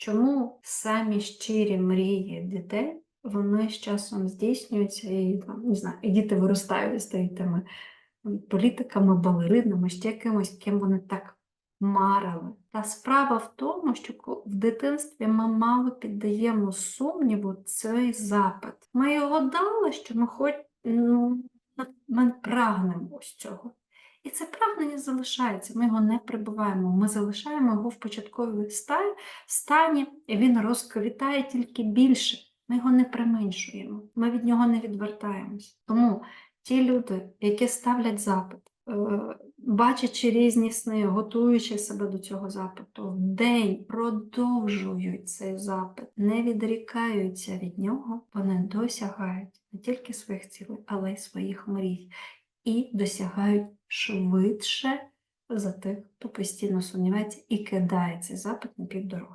чому самі щирі мрії дітей вони з часом здійснюються і там, не знаю, і діти виростають стають тими політиками, балеринами, ще кимось, ким вони так марили. Та справа в тому, що в дитинстві ми мало піддаємо сумніву цей запит. Ми його дали, що ми хоч ну, ми прагнемо ось цього. І це прагнення залишається. Ми його не прибуваємо. Ми залишаємо його в початковій стані, і він розквітає тільки більше. Ми його не применшуємо, ми від нього не відвертаємось. Тому ті люди, які ставлять запит, е, бачачи різні сни, готуючи себе до цього запиту, вдень продовжують цей запит, не відрікаються від нього, вони досягають не тільки своїх цілей, але й своїх мрій і досягають швидше за тих, хто постійно сумнівається і кидає цей запит на півдороги.